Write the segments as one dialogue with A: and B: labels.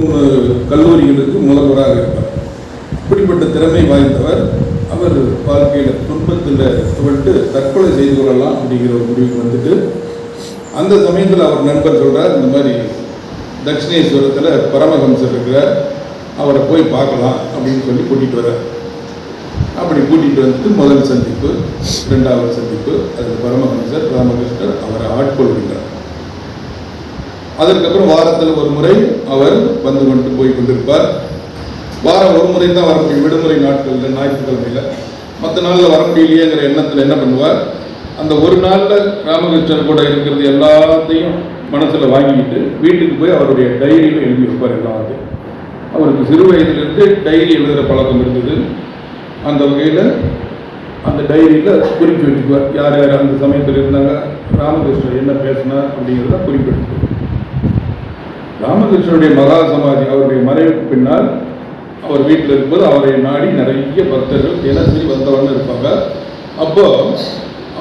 A: மூணு கல்லூரிகளுக்கு முதல்வராக இருப்பார். இப்படிப்பட்ட திறமை வாய்ந்தவர் அவர் வாழ்க்கையில் துன்பத்தில் துவண்டு தற்கொலை செய்து கொள்ளலாம் அப்படிங்கிற ஒரு முடிவுக்கு வந்துட்டு அந்த சமயத்தில் அவர் நண்பர் சொல்கிறார் இந்த மாதிரி தட்சிணேஸ்வரத்தில் பரமஹம்சர் இருக்கிறார் அவரை போய் பார்க்கலாம் அப்படின்னு சொல்லி கூட்டிகிட்டு வர்றார். அப்படி கூட்டிகிட்டு வந்துட்டு முதல் சந்திப்பு இரண்டாவது சந்திப்பு அது பரமஹம்சர் ராமகிருஷ்ணர் அவரை ஆட்கொள்கின்றார். அதற்கப்புறம் வாரத்தில் ஒரு முறை அவர் வந்து கொண்டு போய் கொண்டிருப்பார். வாரம் ஒரு முறை தான் வர முடியும். விடுமுறை நாட்களில் ஞாயிற்றுக்கிழமையில். மற்ற நாளில் வர முடியலையேங்கிற எண்ணத்தில் என்ன பண்ணுவார்? அந்த ஒரு நாளில் ராமகிருஷ்ணன் கூட இருக்கிறது எல்லாத்தையும் மனசில் வாங்கிக்கிட்டு வீட்டுக்கு போய் அவருடைய டைரியில் எழுதி வைப்பார் எல்லாத்தையும். அவருக்கு சிறு வயதிலிருந்து டைரி எழுதுகிற பழக்கம் இருந்தது. அந்த வகையில் அந்த டைரியில் குறிப்பு வச்சுக்குவார். யார் யார் அந்த சமயத்தில் இருந்தாங்க ராமகிருஷ்ணன் என்ன பேசினார் அப்படிங்கிறத குறிப்பிட்டுக்குவார் ராமகிருஷ்ணனுடைய மகா சமாதி அவருடைய மறைவுக்கு பின்னால் அவர் வீட்டில் இருக்கும்போது அவரை நாடி நிறைய பக்தர்கள் தினசரி வந்தவங்க இருப்பாங்க. அப்போ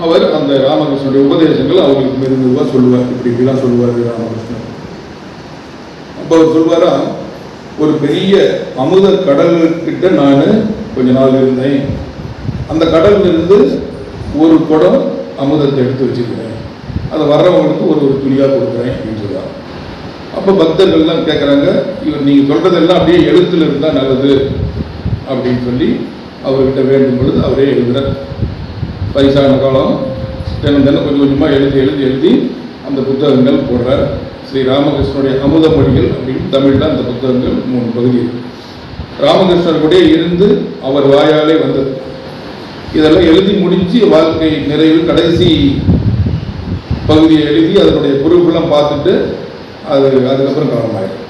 A: அவர் அந்த ராமகிருஷ்ணனுடைய உபதேசங்கள் அவங்களுக்கு மெதுவாக சொல்லுவார். இப்படி இப்படிலாம் சொல்லுவார் ராமகிருஷ்ணன் அப்போ அவர் சொல்வாரா ஒரு பெரிய அமுத கடல்கிட்ட நான் கொஞ்ச நாள் இருந்தேன். அந்த கடல்ல இருந்து ஒரு குடம் அமுதத்தை எடுத்து வச்சுக்கிறேன் அதை வர்றவங்களுக்கு ஒரு ஒரு துணியாக கொடுக்குறேன் அப்படின்னு சொல்லுவாங்க அப்போ பக்தர்கள்லாம் கேட்குறாங்க இவர் நீங்கள் சொல்கிறதெல்லாம் அப்படியே எழுத்தில் இருந்தால் நல்லது அப்படின்னு சொல்லி அவர்கிட்ட வேண்டும் பொழுது அவரே எழுதுகிறார் வயசான காலம் தினம் தினம் கொஞ்சம் கொஞ்சமாக எழுதி எழுதி எழுதி அந்த புத்தகங்கள் போடுறார். ஸ்ரீ ராமகிருஷ்ணனுடைய அமுத மொழிகள் அப்படின்னு தமிழில் அந்த புத்தகங்கள் மூணு பகுதி ராமகிருஷ்ணர் கூட இருந்து அவர் வாயாலே வந்தது. இதெல்லாம் எழுதி முடிஞ்சு வாழ்க்கை நிறைவு கடைசி பகுதியை எழுதி அதனுடைய பொறுப்பெல்லாம் பார்த்துட்டு அது அதுக்கப்புறம் காலமாயிடும்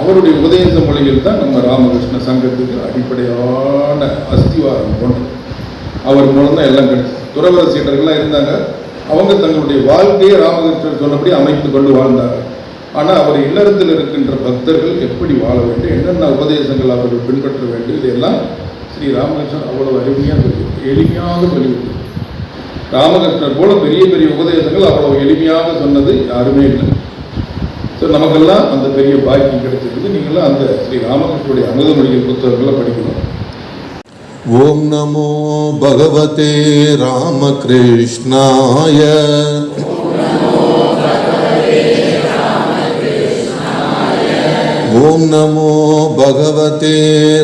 A: அவருடைய உபதேச மொழியில் தான் நம்ம ராமகிருஷ்ண சங்கத்துக்கு அடிப்படையான அஸ்திவாரம் போன்றது அவர் மூலம் தான் எல்லாம் கிடைச்சது. துறவர சீடர்கள்லாம் இருந்தாங்க. அவங்க தங்களுடைய வாழ்க்கையை ராமகிருஷ்ணர் சொன்னபடி அமைத்து கொண்டு வாழ்ந்தாங்க. ஆனால் அவர் இல்லறத்தில் இருக்கின்ற பக்தர்கள் எப்படி வாழ வேண்டும் என்னென்ன உபதேசங்கள் அவர்கள் பின்பற்ற வேண்டும் இதையெல்லாம் ஸ்ரீ ராமகிருஷ்ணன் அவ்வளவு அருமையாக சொல்லி எளிமையாக சொல்லிவிட்டு ராமகிருஷ்ணர் போல பெரிய பெரிய உபதேசங்கள் அவ்வளவு எளிமையாக சொன்னது யாருமே இல்லை. ஸோ நமக்கெல்லாம் அந்த பெரிய பாக்கியம் கிடைச்சிருக்குது. நீங்களாம் அந்த ஸ்ரீ ராமகிருஷ்ணனுடைய அமுதமொழிகள் புத்தகங்களை படிக்கணும்.
B: ஓம் நமோ பகவதே ராமகிருஷ்ணாய. ஓம் நமோ பகவதே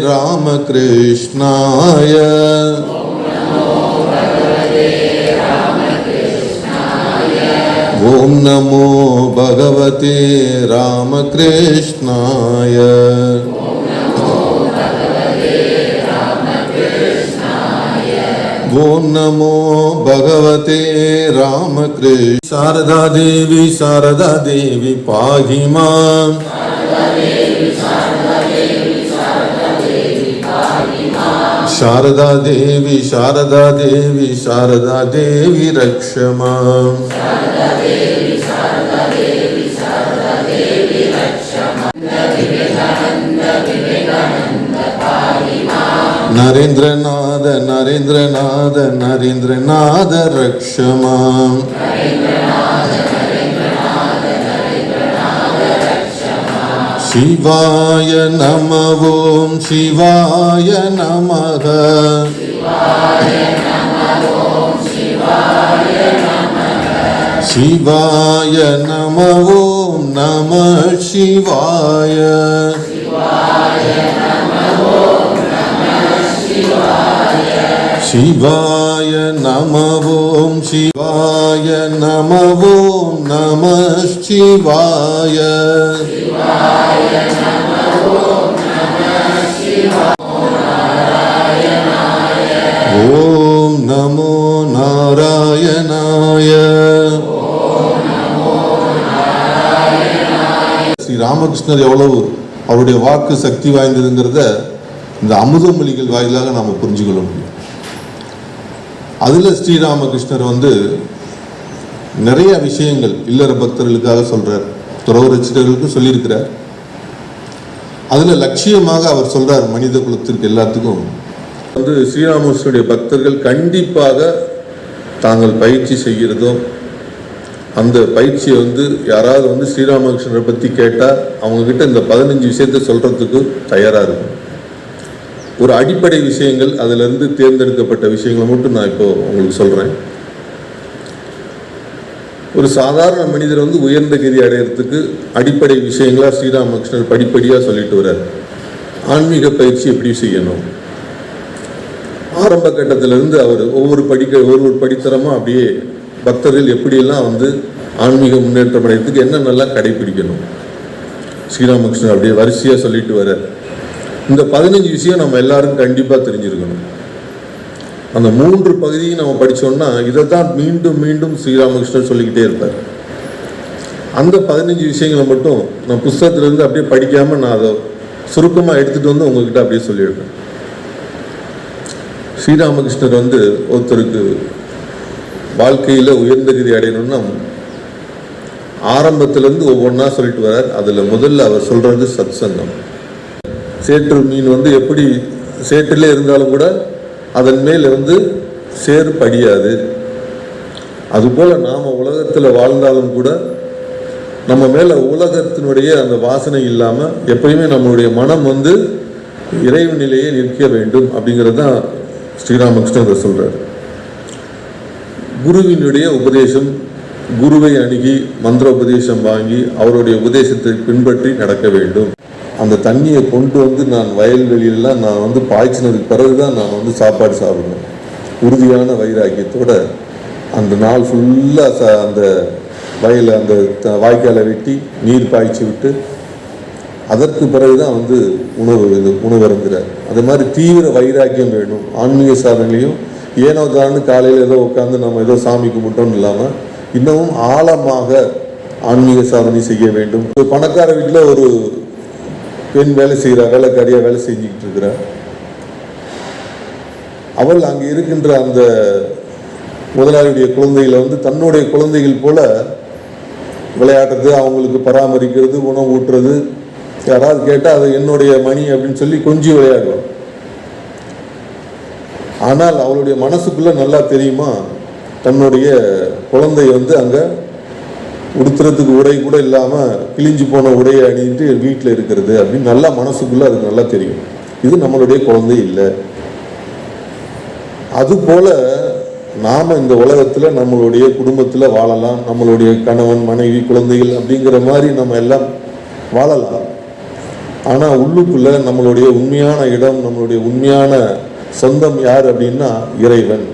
B: ராமகிருஷ்ணாய. ఓం నమో భగవతే రామకృష్ణాయ. ఓం నమో భగవతే రామకృష్ణ శారదాదేవి శారదాదేవి పాహి మా. शारदा देवी शारदा देवी शारदा देवी रक्ष माम् नरेन्द्रनाथ नरेन्द्रनाथ नरेन्द्रनाथ रक्ष माम् சிவாய நம ஓம் சிவாய நமக. சிவாய நம ஓம் நம சிவாய. शिवाय नमः ॐ शिवाय नमः ॐ नमः शिवाय ॐ नमो नारायणाय ஸ்ரீ ராமகிருஷ்ணர் எவ்வளவு அவருடைய வாக்கு சக்தி வாய்ந்ததுங்கிறத இந்த அமுதமொழிகள் வாயிலாக நாம் புரிஞ்சுக்கொள்ள முடியும் அதில் ஸ்ரீராமகிருஷ்ணர் வந்து நிறைய விஷயங்கள் இல்லற பக்தர்களுக்காக சொல்கிறார் துறவு ரசிகர்களுக்கு சொல்லியிருக்கிறார். அதில் லட்சியமாக அவர் சொல்கிறார் மனித குலத்திற்கு எல்லாத்துக்கும். வந்து ஸ்ரீராமகிருஷ்ணனுடைய பக்தர்கள் கண்டிப்பாக தாங்கள் பயிற்சி செய்கிறதும் அந்த பயிற்சியை வந்து யாராவது வந்து ஸ்ரீராமகிருஷ்ணரை பற்றி கேட்டால் அவங்கக்கிட்ட இந்த பதினஞ்சு விஷயத்த சொல்கிறதுக்கு தயாராக இருக்கும். ஒரு அடிப்படை விஷயங்கள் அதிலிருந்து தேர்ந்தெடுக்கப்பட்ட விஷயங்களை மட்டும் நான் இப்போ உங்களுக்கு சொல்கிறேன் ஒரு சாதாரண மனிதர் வந்து உயர்ந்த கதி அடையிறதுக்கு அடிப்படை விஷயங்களா ஸ்ரீராமகிருஷ்ணன் படிப்படியாக சொல்லிட்டு வர்றார். ஆன்மீக பயிற்சி எப்படி செய்யணும்? ஆரம்ப கட்டத்திலிருந்து அவர் ஒவ்வொரு படிக்க ஒரு ஒரு படித்தரமாக அப்படியே பக்தர்கள் எப்படியெல்லாம் வந்து ஆன்மீக முன்னேற்றம் அடைகிறதுக்கு என்னென்னலாம் கடைபிடிக்கணும் ஸ்ரீராமகிருஷ்ணன் அப்படியே வரிசையாக சொல்லிட்டு வர்றார். இந்த பதினஞ்சு விஷயம் நம்ம எல்லாரும் கண்டிப்பாக தெரிஞ்சிருக்கணும். அந்த மூன்று பகுதியும் நம்ம படித்தோம்னா இதை தான் மீண்டும் மீண்டும் ஸ்ரீராமகிருஷ்ணன் சொல்லிக்கிட்டே இருப்பார். அந்த பதினஞ்சு விஷயங்களை மட்டும் நான் புஸ்தகத்திலேருந்து அப்படியே படிக்காமல் நான் அதை சுருக்கமாக எடுத்துகிட்டு வந்து உங்ககிட்ட அப்படியே சொல்லியிருக்கேன். ஸ்ரீராமகிருஷ்ணர் வந்து ஒருத்தருக்கு வாழ்க்கையில் உயர்ந்த கதி அடையணும்னா ஆரம்பத்திலேருந்து ஒவ்வொன்றா சொல்லிட்டு வரார் அதில் முதல்ல அவர் சொல்கிறது சத்சங்கம். சேற்று மீன் வந்து எப்படி சேற்றிலே இருந்தாலும் கூட அதன் மேல் வந்து சேறு படியாது. அதுபோல் நாம் உலகத்தில் வாழ்ந்தாலும் கூட நம்ம மேலே உலகத்தினுடைய அந்த வாசனை இல்லாமல் எப்பயுமே நம்மளுடைய மனம் வந்து இறைவு நிலையே நிற்க வேண்டும் அப்படிங்கிறது தான் ஸ்ரீராமகிருஷ்ணர் சொல்கிறார் குருவினுடைய உபதேசம் குருவை அணுகி மந்திர உபதேசம் வாங்கி அவருடைய உபதேசத்தை பின்பற்றி நடக்க வேண்டும். அந்த தண்ணியை கொண்டு வந்து நான் வயல்வெளியெல்லாம் நான் வந்து பாய்ச்சினதுக்கு பிறகு தான் நான் வந்து சாப்பாடு சாப்பிடணும். உறுதியான வைராக்கியத்தோட அந்த நாள் ஃபுல்லாக ச அந்த வயலை அந்த த- வாய்க்காலை வெட்டி நீர் பாய்ச்சி விட்டு அதற்கு பிறகு தான் வந்து உணவு இது உணவு அது மாதிரி தீவிர வைராக்கியம் வேணும். ஆன்மீக சாதனையும் ஏனோ தான்னு காலையில் ஏதோ உட்காந்து நம்ம ஏதோ சாமி கும்பிட்டோம்னு இல்லாமல் இன்னமும் ஆழமாக ஆன்மீக சாதனை செய்ய வேண்டும். ஒரு பணக்கார வீட்டில் ஒரு பெண் வேலை செய்கிறா வேலைக்காரியாக வேலை செஞ்சுக்கிட்டு இருக்கிறா. அவள் அங்கே இருக்கின்ற அந்த முதலாளியுடைய குழந்தைகளை வந்து தன்னுடைய குழந்தைகள் போல விளையாடுறது அவங்களுக்கு பராமரிக்கிறது உணவு ஊட்டுறது. யாராவது கேட்டால் அது என்னுடைய மணி அப்படின்னு சொல்லி கொஞ்சம் விளையாடுவாள் ஆனால் அவளுடைய மனசுக்குள்ளே நல்லா தெரியுமா? தன்னுடைய குழந்தை வந்து அங்கே உடுத்துறதுக்கு உடை கூட இல்லாமல் கிழிஞ்சு போன உடையை அணிந்துட்டு வீட்டில் இருக்கிறது அப்படின்னு நல்லா மனசுக்குள்ளே அதுக்கு நல்லா தெரியும். இது நம்மளுடைய குழந்தை இல்லை. அதுபோல் நாம் இந்த உலகத்தில் நம்மளுடைய குடும்பத்தில் வாழலாம். நம்மளுடைய கணவன் மனைவி குழந்தைகள் அப்படிங்கிற மாதிரி நம்ம எல்லாம் வாழலாம். ஆனால் உள்ளுக்குள்ள நம்மளுடைய உண்மையான இடம் நம்மளுடைய உண்மையான சொந்தம் யார் அப்படின்னா இறைவன்.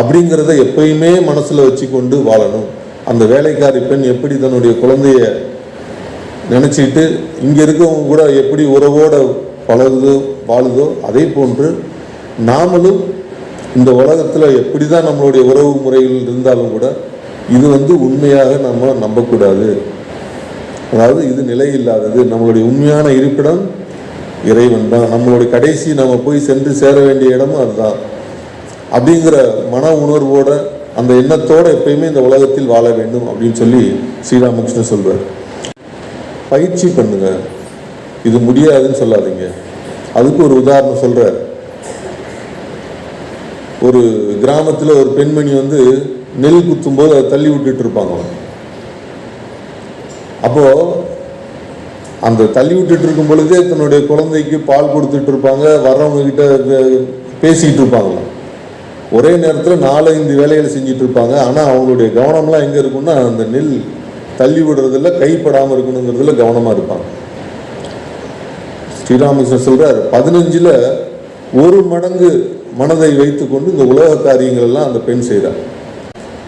B: அப்படிங்கிறத எப்பயுமே மனசில் வச்சுக்கொண்டு வாழணும். அந்த வேலைக்காரி பெண் எப்படி தன்னுடைய குழந்தைய நினச்சிட்டு இங்கே இருக்கவங்க கூட எப்படி உறவோட பழகுதோ வாழுதோ அதே போன்று நாமளும் இந்த உலகத்தில் எப்படி தான் நம்மளுடைய உறவு முறைகள் இருந்தாலும் கூட இது வந்து உண்மையாக நம்ம நம்பக்கூடாது. அதாவது இது நிலை இல்லாதது. நம்மளுடைய உண்மையான இருப்பிடம் இறைவன் தான். நம்மளுடைய கடைசி நம்ம போய் சென்று சேர வேண்டிய இடமும் அதுதான். அப்படிங்கிற மன உணர்வோட அந்த எண்ணத்தோட எப்பயுமே இந்த உலகத்தில் வாழ வேண்டும் அப்படின்னு சொல்லி ஸ்ரீராமகிருஷ்ணன் சொல்வார் பயிற்சி பண்ணுங்க. இது முடியாதுன்னு சொல்லாதீங்க. அதுக்கு ஒரு உதாரணம் சொல்கிறார் ஒரு கிராமத்தில் ஒரு பெண்மணி வந்து நெல் குத்தும்போது அதை தள்ளி விட்டுட்டு இருப்பாங்க. அப்போ அந்த தள்ளி விட்டுட்டு இருக்கும் பொழுதே தன்னுடைய குழந்தைக்கு பால் கொடுத்துட்டு இருப்பாங்க. வர்றவங்க கிட்ட பேசிக்கிட்டு இருப்பாங்களாம் ஒரே நேரத்தில் நாலஞ்சு வேலைகளை செஞ்சுட்டு இருப்பாங்க. ஆனால் அவங்களுடைய கவனம்லாம் எங்கே இருக்கும்னா அந்த நெல் தள்ளி விடுறதுல கைப்படாமல் இருக்கணுங்கிறதுல கவனமாக இருப்பாங்க. ஸ்ரீராமகிருஷ்ணன் சொல்றார் பதினஞ்சில் ஒரு மடங்கு மனதை வைத்துக்கொண்டு இந்த உலக காரியங்கள் எல்லாம் அந்த பெண் செய்கிறார்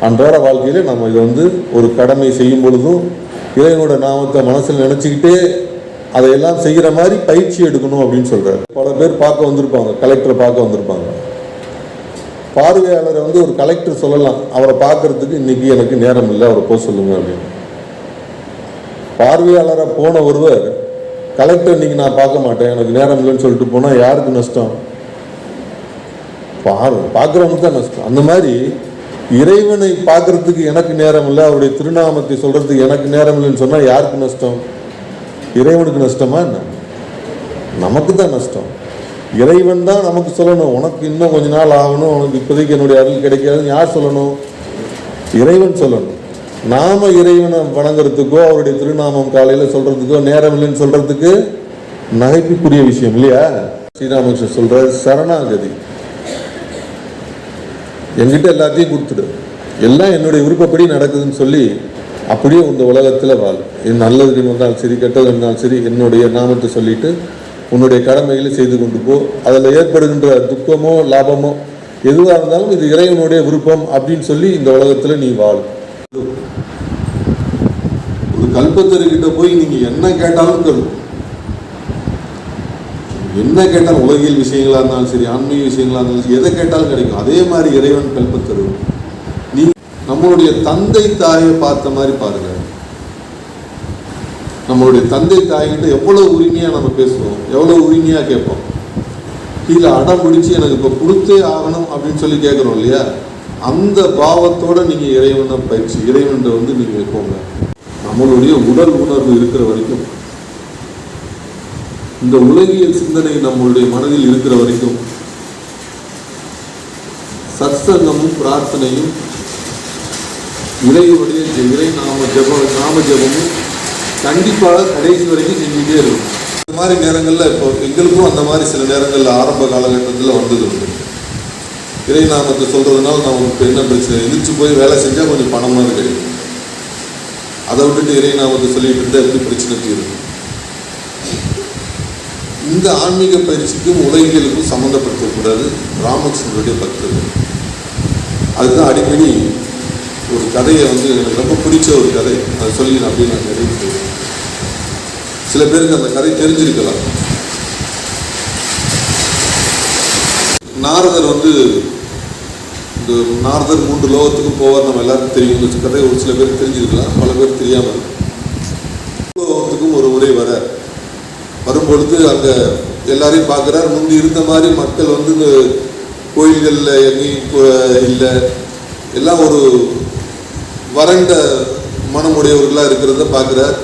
B: அன்றாட வாழ்க்கையில் நம்ம இதை வந்து ஒரு கடமை செய்யும் பொழுதும் இறைவனோட நாமத்தை மனசில் நினச்சிக்கிட்டே அதையெல்லாம் செய்கிற மாதிரி பயிற்சி எடுக்கணும் அப்படின்னு சொல்கிறார் பல பேர் பார்க்க வந்திருப்பாங்க கலெக்டரை பார்க்க வந்திருப்பாங்க. பார்வையாளரை வந்து ஒரு கலெக்டர் சொல்லலாம். அவரை பார்க்கறதுக்கு இன்னைக்கு எனக்கு நேரம் இல்லை. அவரை போக சொல்லுங்க அப்படின்னு. பார்வையாளராக போன ஒருவர் கலெக்டர் இன்னைக்கு நான் பார்க்க மாட்டேன். எனக்கு நேரம் இல்லைன்னு சொல்லிட்டு போனால் யாருக்கு நஷ்டம்? பார் பார்க்குறவனுக்கு தான் நஷ்டம். அந்த மாதிரி இறைவனை பார்க்கறதுக்கு எனக்கு நேரம் இல்லை. அவருடைய திருநாமத்தை சொல்கிறதுக்கு எனக்கு நேரம் இல்லைன்னு சொன்னால் யாருக்கு நஷ்டம்? இறைவனுக்கு நஷ்டமா என்ன? நமக்கு தான் நஷ்டம். இறைவன் தான் நமக்கு சொல்லணும். உனக்கு இன்னும் கொஞ்ச நாள் ஆகணும். உனக்கு இப்போதைக்கு என்னுடைய அருள் கிடைக்காதுன்னு யார் சொல்லணும்? இறைவன் சொல்லணும். நாம இறைவனை வணங்குறதுக்கோ அவருடைய திருநாமம் காலையில சொல்றதுக்கோ நேரம் இல்லைன்னு சொல்றதுக்கு நகைப்புக்குரிய விஷயம் இல்லையா? ஸ்ரீராமகிருஷ்ணன் சொல்ற சரணாகதி. என்கிட்ட எல்லாத்தையும் கொடுத்துடு. எல்லாம் என்னுடைய விருப்பப்படி நடக்குதுன்னு சொல்லி அப்படியே இந்த உலகத்தில் வாழ். என் நல்லது இருந்தாலும் சரி கெட்டது இருந்தாலும் சரி என்னுடைய நாமத்தை சொல்லிட்டு உன்னுடைய கடமைகளை செய்து கொண்டு போ. அதில் ஏற்படுகின்ற துக்கமோ லாபமோ எதுவாக இருந்தாலும் இது இறைவனுடைய விருப்பம் அப்படின்னு சொல்லி இந்த உலகத்தில் நீ வாழும். ஒரு கல்பத்தருக்கிட்ட போய் நீங்க என்ன கேட்டாலும் தரும் என்ன கேட்டாலும் உலகியல் விஷயங்களா இருந்தாலும் சரி ஆன்மீக விஷயங்களா இருந்தாலும் சரி எதை கேட்டாலும் கிடைக்கும். அதே மாதிரி இறைவன் கல்பத்தரு. நீ நம்மளுடைய தந்தை தாயை பார்த்த மாதிரி பாருங்க. நம்மளுடைய தந்தை தாய்கிட்ட எவ்வளவு உரிமையா நம்ம பேசுவோம்? எவ்வளவு உரிமையாக கேட்போம்? கீழே அடம் பிடிச்சி எனக்கு இப்போ கொடுத்தே ஆகணும் அப்படின்னு சொல்லி கேட்குறோம் இல்லையா? அந்த பாவத்தோட நீங்க இறைவனை பயிற்சி இறைவன்கிட்ட வந்து நீங்க வைப்போங்க நம்மளுடைய உடல் உணர்வு இருக்கிற வரைக்கும் இந்த உலகியல் சிந்தனை நம்மளுடைய மனதில் இருக்கிற வரைக்கும் சத்சங்கமும் பிரார்த்தனையும் இறையுடைய இறை நாம ஜப நாம ஜெபமும் கண்டிப்பாக கடைசி வரைக்கும் செஞ்சுட்டே இருக்கும். இந்த மாதிரி நேரங்களில் இப்போ எங்களுக்கும் அந்த மாதிரி சில நேரங்களில் ஆரம்ப காலகட்டத்தில் வந்தது உண்டு. இறை நாமத்தை நான் நமக்கு என்ன பிரச்சனை எதிர்த்து போய் வேலை செஞ்சால் கொஞ்சம் பணமாக கிடைக்கும். அதை விட்டுட்டு இறை நாமத்தை சொல்லிட்டு இருந்தால் எப்படி பிரச்சனை தீரும் இந்த ஆன்மீக பயிற்சிக்கும் உலகியலுக்கும் சம்மந்தப்படுத்தக்கூடாது ராமகிருஷ்ணனுடைய பக்தர்கள். அதுதான் அடிக்கடி ஒரு கதையை வந்து எனக்கு ரொம்ப பிடிச்ச ஒரு கதை. அதை சொல்லி நான் அப்படியே நான் நிறைவு செய்வேன் சில பேருக்கு அந்த கதை தெரிஞ்சிருக்கலாம். நாரதர் வந்து இந்த நாரதர் மூன்று லோகத்துக்கும் போவார் நம்ம எல்லாருக்கும் தெரியும். இந்த கதை ஒரு சில பேருக்கு தெரிஞ்சிருக்கலாம் பல பேர் தெரியாமல். லோகத்துக்கும் ஒரு முறை வர வரும்பொழுது அங்கே எல்லாரையும் பார்க்குறார். முந்தி இருந்த மாதிரி மக்கள் வந்து இந்த கோயில்களில் எங்கேயும் இல்லை. எல்லாம் ஒரு வறண்ட மனமுடையவர்களாக இருக்கிறத பார்க்குறார்.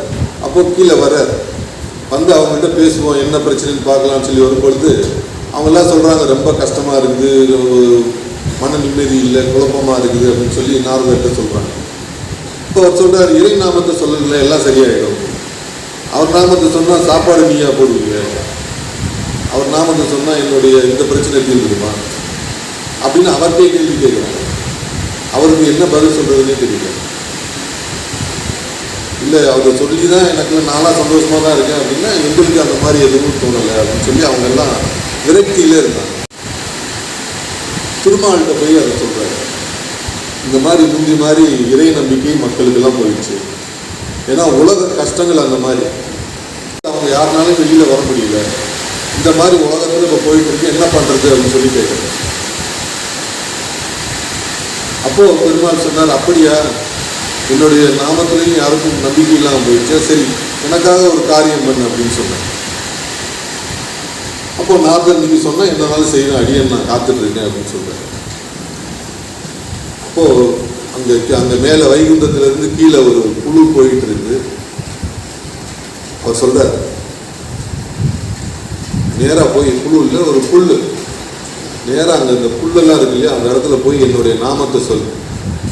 B: அப்போ கீழே வர்றார். வந்து அவங்கள்ட்ட பேசுவோம் என்ன பிரச்சனைன்னு பார்க்கலாம்னு சொல்லி வரும்பொழுது அவங்கெல்லாம் சொல்கிறாங்க ரொம்ப கஷ்டமாக இருக்குது மன நிம்மதி இல்லை குழப்பமாக இருக்குது அப்படின்னு சொல்லி நாரதர்கிட்ட சொல்கிறாங்க இப்போ அவர் சொல்கிறார் இறை நாமத்தை சொல்லல எல்லாம் சரியாயிடும். அவர் நாமத்தை சொன்னால் சாப்பாடு நீயா போடுவீங்க? அவர் நாமத்தை சொன்னால் என்னுடைய இந்த பிரச்சனை தீர்ந்துடுமா அப்படின்னு அவர்கிட்டே கேள்வி கேட்குறாங்க. அவருக்கு என்ன பதில் சொல்கிறதுனே தெரியல. இல்லை அவர் சொல்லி தான் எனக்கு நானாக சந்தோஷமாக தான் இருக்கேன் அப்படின்னா எங்களுக்கு அந்த மாதிரி எதுவும் தோணலை அப்படின்னு சொல்லி அவங்க எல்லாம் விரக்தியிலே இருந்தாங்க. திருமாவள்கிட்ட போய் அதை சொல்கிறாரு இந்த மாதிரி முந்தி மாதிரி இறை நம்பிக்கை மக்களுக்கெல்லாம் போயிடுச்சு. ஏன்னா உலக கஷ்டங்கள் அந்த மாதிரி. அவங்க யாருனாலும் வெளியில வர முடியல. இந்த மாதிரி உலகத்தில் இப்போ போயிட்டு இருக்கு என்ன பண்றது அப்படின்னு சொல்லி கேட்குறேன் அப்போது பெருமாள் சொன்னார் அப்படியா என்னுடைய நாமத்திலையும் யாருக்கும் நம்பிக்கை இல்லாமல் போயிடுச்சா. சரி எனக்காக ஒரு காரியம் பண்ணு அப்படின்னு சொன்னேன். அப்போ நாரதர் நீங்கள் சொன்னால் என்னால் செய்யணும் அடியன் நான் காத்துட்ருக்கேன் அப்படின்னு சொல்கிறேன் அப்போது அங்கே அங்கே மேலே வைகுண்டத்துலேருந்து கீழே ஒரு குழு போயிட்டு இருக்கு அவர் சொல்கிறார் நேராக போய் குழுவில் ஒரு புல் நேராக அங்கே இந்த புல்லெல்லாம் இருக்கு இல்லையா அந்த இடத்துல போய் என்னுடைய நாமத்தை சொல்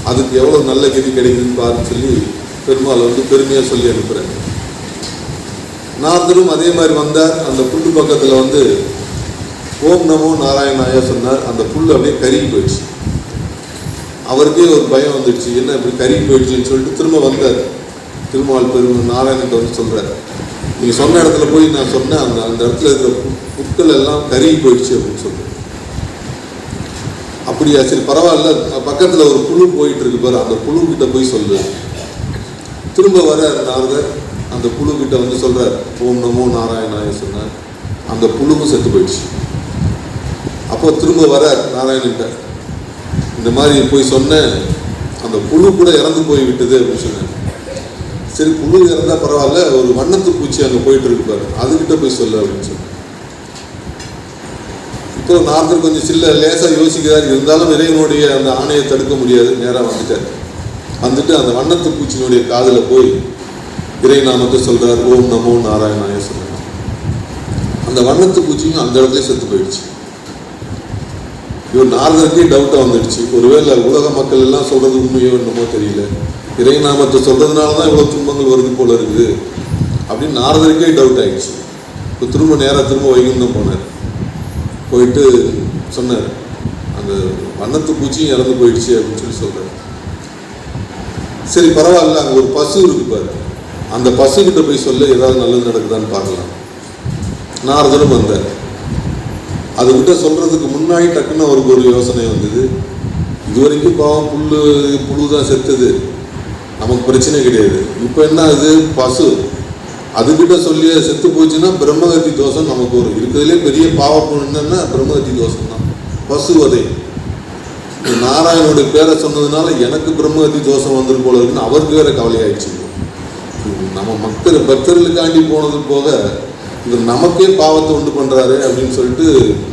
B: அதுக்கு எவ்வளவு நல்ல கதி கிடைக்குதுன்னு பாருன்னு சொல்லி பெருமாள் வந்து பெருமையா சொல்லி அனுப்புறேன் நாரதரும் அதே மாதிரி வந்தார். அந்த புல்லு பக்கத்துல வந்து ஓம் நமோ நாராயணாயா சொன்னார். அந்த புல் அப்படியே கருகி போயிடுச்சு. அவருக்கே ஒரு பயம் வந்துடுச்சு. என்ன இப்படி கருகி போயிடுச்சுன்னு சொல்லிட்டு திரும்ப வந்தார். திருமால் பெருமை நாராயணத்தை வந்து சொல்றாரு. நீங்கள் சொன்ன இடத்துல போய் நான் சொன்னேன். அந்த அந்த இடத்துல இருக்கிற பு- புற்கள் எல்லாம் கருகி போயிடுச்சு அப்படின்னு சொல்றேன் அப்படியா? சரி பரவாயில்ல. பக்கத்தில் ஒரு புழு போயிட்டு இருக்கு பாரு. அந்த குழு கிட்ட போய் சொல்லு. திரும்ப வர நாரதர். அந்த புழு கிட்ட வந்து சொல்கிறார் ஓம் நமோ நாராயணாய சொன்னார். அந்த புழுவும் செத்து போயிடுச்சு. அப்போ திரும்ப வர நாராயணன்ட்ட இந்த மாதிரி போய் சொன்னேன் அந்த புழு கூட இறந்து போய் விட்டது அப்படின்னு சொன்னேன் சரி புழு இறந்தால் பரவாயில்ல. ஒரு வண்ணத்து பூச்சி அங்கே போயிட்டு இருக்கு பாரு. அதுக்கிட்ட போய் சொல்லு அப்படின்னு சொன்னேன் இப்போ நார்த்தர் கொஞ்சம் சில்ல லேசாக யோசிக்கிறார். இருந்தாலும் இறைவனுடைய அந்த ஆணையை தடுக்க முடியாது. நேராக வந்துட்டார். வந்துட்டு அந்த வண்ணத்து பூச்சியினுடைய காதில் போய் இறை நாமத்தை சொல்கிறார் ஓம் நமோ நாராயணாய சொல்றார். அந்த வண்ணத்து பூச்சியும் அந்த இடத்துல செத்து போயிடுச்சு. இவர் நாரதருக்கே டவுட்டாக வந்துடுச்சு. ஒருவேளை உலக மக்கள் எல்லாம் சொல்கிறது உண்மையோ என்னமோ தெரியல. இறை நாமத்தை சொல்கிறதுனால தான் இவ்வளோ துன்பங்கள் வருது போல இருக்குது. அப்படின்னு நாரதருக்கே டவுட் ஆகிடுச்சு இப்போ திரும்ப நேராக திரும்ப வைகுந்தம் போனார். போயிட்டு சொன்னார். அந்த வண்ணத்து பூச்சியும் இறந்து போயிடுச்சு அப்படின்னு சொல்லி சொல்கிறார் சரி பரவாயில்ல அங்கே ஒரு பசு இருக்கு பாரு. அந்த பசு கிட்ட போய் சொல்ல ஏதாவது நல்லது நடக்குதான்னு பார்க்கலாம். நாரதரும் வந்தேன் அதுகிட்ட சொல்கிறதுக்கு முன்னாடி டக்குன்னு அவருக்கு ஒரு யோசனை வந்தது. இது வரைக்கும் பாவம் புல்லு புழு தான் செத்துது. நமக்கு பிரச்சனை கிடையாது. இப்போ என்ன ஆகுது? பசு. அதுக்கிட்ட சொல்லி செத்து போச்சுன்னா பிரம்மகத்தி தோஷம் நமக்கு வரும். இருக்கிறதுலே பெரிய பாவம் என்னன்னா பிரம்மகத்தி தோஷம் தான் பசுவதை நாராயணனுடைய பேரை சொன்னதுனால எனக்கு பிரம்மகத்தி தோஷம் வந்துரு போல இருக்குன்னு அவருக்கு வேற கவலையாயிடுச்சு. நம்ம மக்கள் பக்தர்களுக்காண்டி போனது போக இது நமக்கே பாவத்தை உண்டு பண்ணுறாரு அப்படின்னு சொல்லிட்டு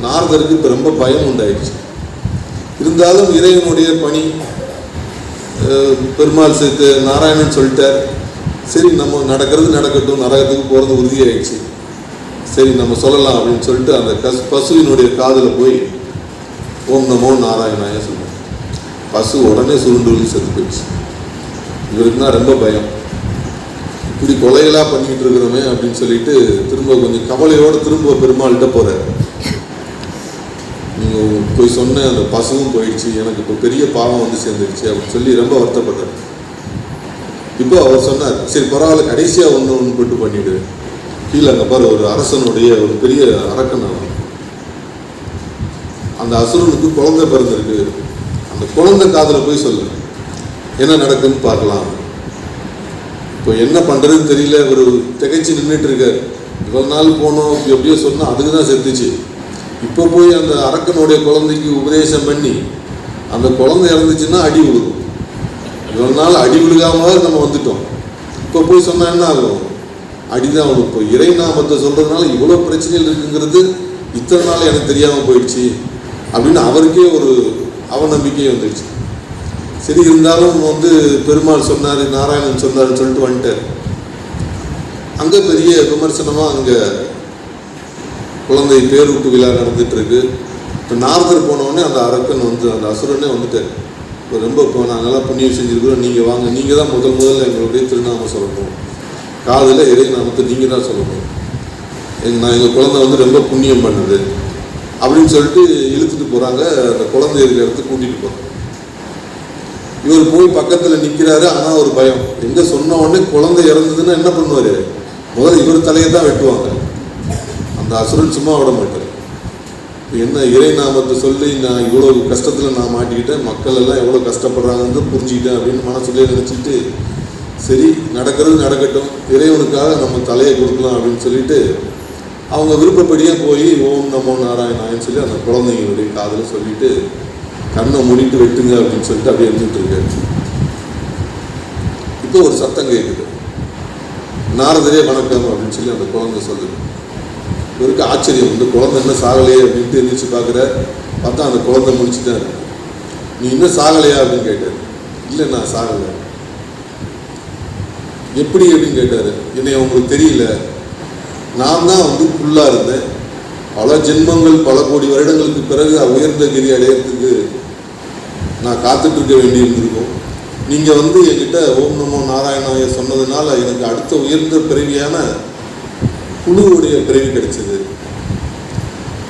B: நாரதருக்கு ரொம்ப பயம் உண்டாயிடுச்சு. இருந்தாலும் இறைவனுடைய பணி பெருமாள் சேர்த்து நாராயணன் சொல்லிட்டார். சரி நம்ம நடக்கிறது நடக்கட்டும் நரகத்துக்கு போகிறது உறுதியாயிடுச்சு. சரி நம்ம சொல்லலாம் அப்படின்னு சொல்லிட்டு அந்த கஸ் பசுவினுடைய காதில் போய் ஓம் நமோ நாராயணாய சொல்லுவோம் பசு உடனே சுருண்டு விழுந்து செத்து போயிடுச்சு. இவருக்குன்னா ரொம்ப பயம். இப்படி கொலைகளாக பண்ணிக்கிட்டு இருக்கிறோமே அப்படின்னு சொல்லிட்டு திரும்ப கொஞ்சம் கவலையோடு திரும்ப பெருமாள்கிட்ட போகிறார் நீங்கள் போய் சொன்ன அந்த பசுவும் போயிடுச்சு எனக்கு இப்போ பெரிய பாவம் வந்து சேர்ந்துருச்சு அப்படின்னு சொல்லி ரொம்ப வருத்தப்பட்டார். இப்போ அவர் சொன்னார் சரி பரவாயில்ல கடைசியா ஒன்று ஒன்று போட்டு பண்ணிவிடு கீழே அங்கே பாரு ஒரு அரசனுடைய ஒரு பெரிய அரக்கன் அந்த அசுரனுக்கு குழந்தை பிறந்திருக்கு. அந்த குழந்தை காதில் போய் சொல்லு என்ன நடக்குன்னு பார்க்கலாம். இப்போ என்ன பண்றதுன்னு தெரியல ஒரு திகைச்சு நின்றுட்டு இருக்கார். இவ்வளோ நாள் போனோம் எப்படியோ சொன்னால் அதுக்கு தான் செத்துச்சு. இப்போ போய் அந்த அரக்கனுடைய குழந்தைக்கு உபதேசம் பண்ணி அந்த குழந்தை இறந்துச்சுன்னா அடி விழுகும் இவ்வளோ நாள் அடி விழுகாம நம்ம வந்துட்டோம். இப்போ போய் சொன்னால் என்ன ஆகும்? அடிதான் அவனுக்கு இப்போ இறை நாமத்தை சொல்கிறதுனால இவ்வளோ பிரச்சனைகள் இருக்குங்கிறது இத்தனை நாள் எனக்கு தெரியாமல் போயிடுச்சு அப்படின்னு அவருக்கே ஒரு அவநம்பிக்கை வந்துடுச்சு. சரி இருந்தாலும் வந்து பெருமாள் சொன்னார் நாராயணன் சொன்னார்னு சொல்லிட்டு வந்துட்டார். அங்கே பெரிய விமர்சனமாக அங்கே குழந்தை பேரூட்டு விழா நடந்துட்டு இருக்கு. இப்போ நாரதர் போனவுடனே அந்த அரக்கன் வந்து அந்த அசுரனே வந்துட்டார். இப்போ ரொம்ப இப்போ நாங்கள்லாம் புண்ணியம் செஞ்சுருக்கிறோம். நீங்கள் வாங்க. நீங்கள் தான் முதல் முதல்ல எங்களுடைய திருநாமம் சொல்லணும். காதில் இறை நாமத்தை நீங்கள் தான் சொல்லணும். எங்க நான் எங்கள் குழந்தை வந்து ரொம்ப புண்ணியம் பண்ணுது. அப்படின்னு சொல்லிட்டு இழுத்துட்டு போகிறாங்க அந்த குழந்தை இருக்கிற இடத்துக்கு கூட்டிகிட்டு போகிறாங்க இவர் போய் பக்கத்தில் நிற்கிறாரு ஆனால் ஒரு பயம். எங்கே சொன்ன உடனே குழந்தை இறந்ததுன்னா என்ன பண்ணுவார்? முதல்ல இவர் தலையை தான் வெட்டுவாங்க. அந்த அசுரன் சும்மா விட மாட்டார். என்ன இறை நாமத்தை சொல்லி நான் இவ்வளோ கஷ்டத்தில் நான் மாட்டிக்கிட்டேன்? மக்கள் எல்லாம் எவ்வளோ கஷ்டப்படுறாங்கன்னு புரிஞ்சுக்கிட்டேன் அப்படின்னு மனசுலேயே நினச்சிட்டு சரி நடக்கிறது நடக்கட்டும் இறைவனுக்காக நம்ம தலையை கொடுக்கலாம் அப்படின்னு சொல்லிட்டு அவங்க விருப்பப்படியே போய் ஓம் நமோ நாராயணாயன்னு சொல்லி அந்த குழந்தைங்களுடைய காதில் சொல்லிட்டு கண்ணை மூடிட்டு வெட்டுங்க அப்படின்னு சொல்லிட்டு அப்படியே இருந்துட்டு இப்போ ஒரு சத்தம் கேட்குது நாரதரே வணக்கம் அப்படின்னு சொல்லி அந்த குழந்தை சொல்லுது. இவருக்கு ஆச்சரியம். இந்த குழந்தை என்ன சாகலையே அப்படின்ட்டு எந்திரிச்சு பார்க்குற பார்த்தா அந்த குழந்தை முடிச்சுட்டாரு நீ இன்னும் சாகலையா அப்படின்னு கேட்டார். இல்லை நான் சாகலை. எப்படி அப்படின்னு கேட்டார். என்னை உங்களுக்கு தெரியல. நான் தான் வந்து புல்லாக இருந்தேன். பல ஜென்மங்கள் பல கோடி வருடங்களுக்கு பிறகு உயர்ந்த கிரி அடையிறதுக்கு நான் காத்துட்ருக்க வேண்டியிருந்திருக்கும். நீங்கள் வந்து என்கிட்ட ஓம் நமோ நாராயணாய சொன்னதுனால எனக்கு அடுத்த உயர்ந்த பிறவியான புழுவுடைய பிறவி கிடைச்சது.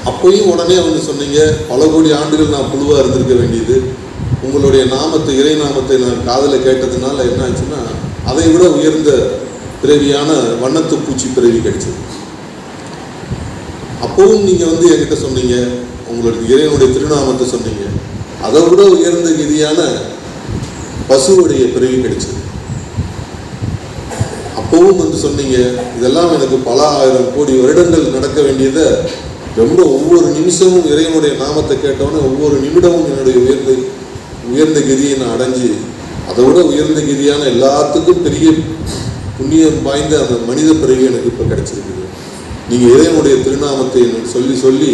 B: அப்பயும் உடனே வந்து சொன்னீங்க பல கோடி ஆண்டுகள் நான் புழுவாக இருந்திருக்க வேண்டியது. உங்களுடைய நாமத்தை இறை நாமத்தை நான் காதில் கேட்டதுனால என்ன ஆச்சுன்னா அதை விட உயர்ந்த பிறவியான வண்ணத்து பூச்சி பிறவி கிடைச்சது. அப்பவும் நீங்கள் வந்து என்கிட்ட சொன்னீங்க உங்களுடைய இறைவனுடைய திருநாமத்தை சொன்னீங்க. அதை விட உயர்ந்த கதியான பசுவுடைய பிறவி கிடைச்சது. அப்பவும் வந்து சொன்னீங்க. இதெல்லாம் எனக்கு பல ஆயிரம் கோடி வருடங்கள் நடக்க வேண்டியதை. ரொம்ப ஒவ்வொரு நிமிஷமும் இறைவனுடைய நாமத்தை கேட்டவொடனே ஒவ்வொரு நிமிடமும் என்னுடைய உயர்ந்த உயர்ந்த கிரியை நான் அடைஞ்சு அதை விட உயர்ந்த கிரியான எல்லாத்துக்கும் பெரிய புண்ணியம் வாய்ந்த அந்த மனித பிறவி எனக்கு இப்போ கிடைச்சிருக்குது. நீங்கள் இறைவனுடைய திருநாமத்தை சொல்லி சொல்லி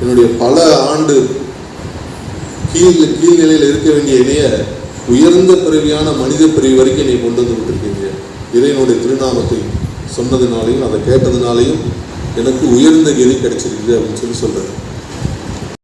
B: என்னுடைய பல ஆண்டு கீழ் கீழ்நிலையில் இருக்க வேண்டிய இணைய உயர்ந்த பிறவியான மனித பிறவி வரைக்கும் என்னை கொண்டு வந்து விட்டுருக்கீங்க. இறைவனுடைய திருநாமத்தை சொன்னதுனாலையும் அதை கேட்டதுனாலையும் எனக்கு உயர்ந்த கதி கிடைச்சிருக்குது அப்படின்னு சொல்லி சொல்கிறேன்